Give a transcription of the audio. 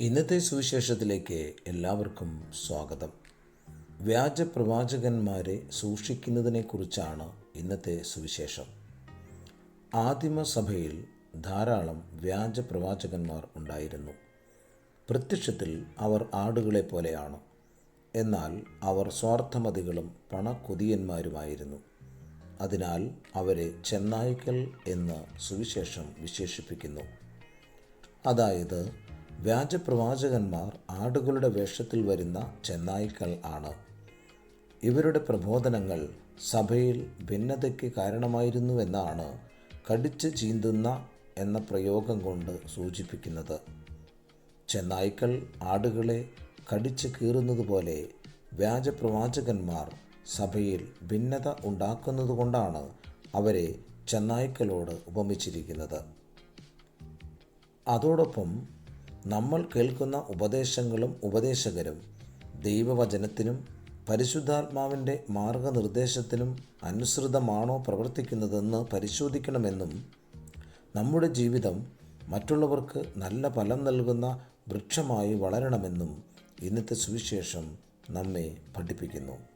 ഇന്നത്തെ സുവിശേഷത്തിലേക്ക് എല്ലാവർക്കും സ്വാഗതം. വ്യാജ പ്രവാചകന്മാരെ സൂക്ഷിക്കുന്നതിനെക്കുറിച്ചാണ് ഇന്നത്തെ സുവിശേഷം. ആദിമസഭയിൽ ധാരാളം വ്യാജ പ്രവാചകന്മാർ ഉണ്ടായിരുന്നു. പ്രത്യക്ഷത്തിൽ അവർ ആടുകളെ പോലെയാണ്. എന്നാൽ അവർ സ്വാർത്ഥമതികളും പണക്കൊതിയന്മാരുമായിരുന്നു. അതിനാൽ അവരെ ചെന്നായ്ക്കൽ എന്ന് സുവിശേഷം വിശേഷിപ്പിക്കുന്നു. അതായത് വ്യാജപ്രവാചകന്മാർ ആടുകളുടെ വേഷത്തിൽ വരുന്ന ചെന്നായ്ക്കൾ ആണ്. ഇവരുടെ പ്രബോധനങ്ങൾ സഭയിൽ ഭിന്നതയ്ക്ക് കാരണമായിരുന്നുവെന്നാണ് കടിച്ച് ചീന്തുന്ന എന്ന പ്രയോഗം കൊണ്ട് സൂചിപ്പിക്കുന്നത്. ചെന്നായ്ക്കൾ ആടുകളെ കടിച്ച് കീറുന്നതുപോലെ വ്യാജപ്രവാചകന്മാർ സഭയിൽ ഭിന്നത ഉണ്ടാക്കുന്നതുകൊണ്ടാണ് അവരെ ചെന്നായ്ക്കളോട് ഉപമിച്ചിരിക്കുന്നത്. അതോടൊപ്പം നമ്മൾ കേൾക്കുന്ന ഉപദേശങ്ങളും ഉപദേശകരും ദൈവവചനത്തിനും പരിശുദ്ധാത്മാവിന്റെ മാർഗനിർദ്ദേശത്തിനും അനുസൃതമാണോ പ്രവർത്തിക്കുന്നതെന്ന് പരിശോധിക്കണമെന്നും നമ്മുടെ ജീവിതം മറ്റുള്ളവർക്ക് നല്ല ഫലം നൽകുന്ന വൃക്ഷമായി വളരണമെന്നും ഇന്നത്തെ സുവിശേഷം നമ്മെ പഠിപ്പിക്കുന്നു.